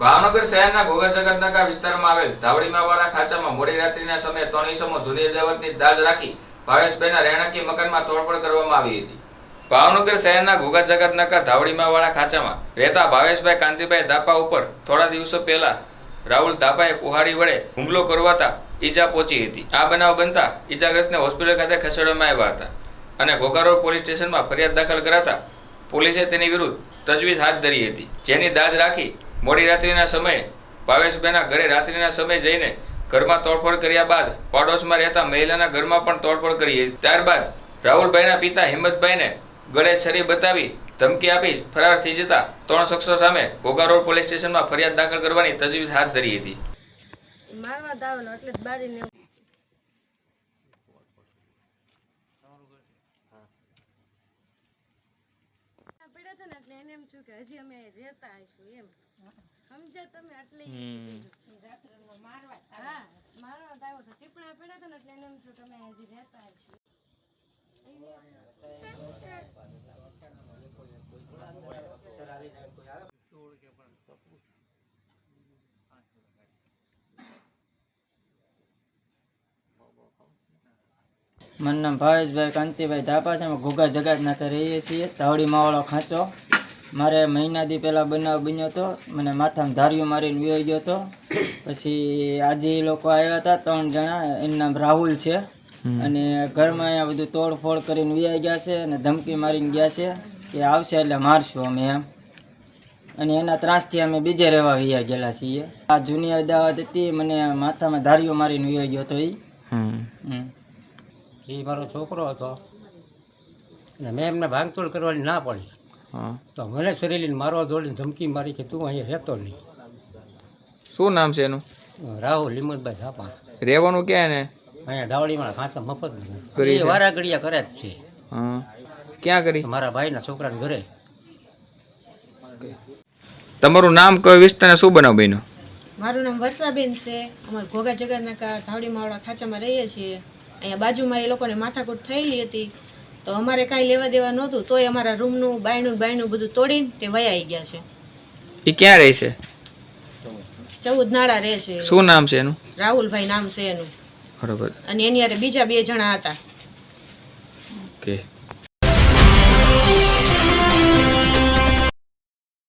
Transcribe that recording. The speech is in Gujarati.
ભાવનગર શહેરના ઘોઘા જગતનગર વિસ્તારમાં આવેલ ધાવડીમાવાળા ખાંચામાં મોડી રાત્રિના સમયે ત્રણ ઈસમો જૂની અદાવતની દાજ રાખી ભાવેશભાઈના રહેણાંકી મકાનમાં તોડફોડ કરવામાં આવી હતી. ભાવનગર શહેરના ઘોઘા જગતનાકા ધાવડીમાવાળા ખાંચામાં રહેતા ભાવેશભાઈ કાંતિભાઈ ધાપા ઉપર થોડા દિવસો પહેલા રાહુલ ધાપાએ કુહાડી વડે હુમલો કરવાતા ઈજા પહોંચી હતી. આ બનાવ બનતા ઈજાગ્રસ્તને હોસ્પિટલ ખાતે ખસેડવામાં આવ્યા હતા અને ઘોઘારોડ પોલીસ સ્ટેશનમાં ફરિયાદ દાખલ કરાતા પોલીસે તેની વિરુદ્ધ તજવીજ હાથ ધરી હતી. જેની દાજ રાખી મોડી રાત્રિના સમયે ભાવેશબેના ઘરે રાત્રિના સમયે જઈને ઘરમાં તોડફોડ કર્યા બાદ પાડોશમાં રહેતા મહિલાના ઘરમાં પણ તોડફોડ કરી. ત્યારબાદ રાહુલભાઈના પિતા હિંમતભાઈને ગળે છરી બતાવી ધમકી આપી ફરાર થઈ જતા ત્રણ શખ્સો સામે ઘોઘા રોડ પોલીસ સ્ટેશનમાં ફરિયાદ દાખલ કરવાની તજવીજ હાથ ધરી હતી. મારવા જ એટલે બારીને હતા ને એટલે એને એમ છું કે હજી અમે રહેતા આવીશું એમ. સમજ્યા તમે એટલે હા મારવા જ આવ્યો હતો ટીપણા પડ્યા હતા ને એટલે એને એમ છું તમે હજી રહેતા આવીશું મારું નામ ભાવેશભાઈ કાંતિભાઈ ધાપા છે અમે ઘોઘા જગાત નાખે રહીએ છીએ. ધાવડી માવાળો ખાંચો. મારે મહિનાથી પહેલાં બનાવ બન્યો હતો મને માથામાં ધાર્યું મારીને વ્યો ગયો હતો પછી આજે એ લોકો આવ્યા હતા ત્રણ જણા એનું નામ રાહુલ છે. અને ઘરમાં અહીંયા બધું તોડફોડ કરીને વ્યાઈ ગયા છે અને ધમકી મારીને ગયા છે કે આવશે એટલે મારશું અમે એમ. અને એના ત્રાસથી અમે બીજે રહેવા વ્યા ગયેલા છીએ. આ જૂની અદાવત હતી મને માથામાં ધાર્યું મારીને વ્યો ગયો હતો એ હમ. એ મારો છોકરો હતો. અને મેં એમને ભાંગતોડ કરવાની ના પડી. તો મને સરેલીને મારવા દોડીને ધમકી મારી કે તું અહીંયા રહેતો નહીં. શું નામ છે એનું? રાહુલ હિંમતભાઈ થાપા. રહેવાનું ક્યાં ને અહીંયા દાવડીમાં ખાંચા મફત એ છે? કરે જ છે. ક્યાં કરી? મારા ભાઈના છોકરાને ઘરે. તમારું નામ કયો વિસ્તાર શું બનાવ બન્યો? મારું નામ વર્ષાબેન છે. અમારે ઘોઘા જગન્નાકા ધાવડી માવડા ખાંચામાં રહીએ છીએ. અહીંયા બાજુમાં એ લોકોને માથાકૂટ થયેલી હતી. તો અમારે કાંઈ લેવા દેવા નહોતું. તોય અમારા રૂમનું બાયણું બાયણું બધું તોડીને તે વયાઈ ગયા છે. એ ક્યાં રહે છે? ચૌદ નાળા રહે છે. શું નામ છે એનું? રાહુલભાઈ નામ છે એનું. બરોબર. અને એની હારે બીજા બે જણા હતા. ઓકે.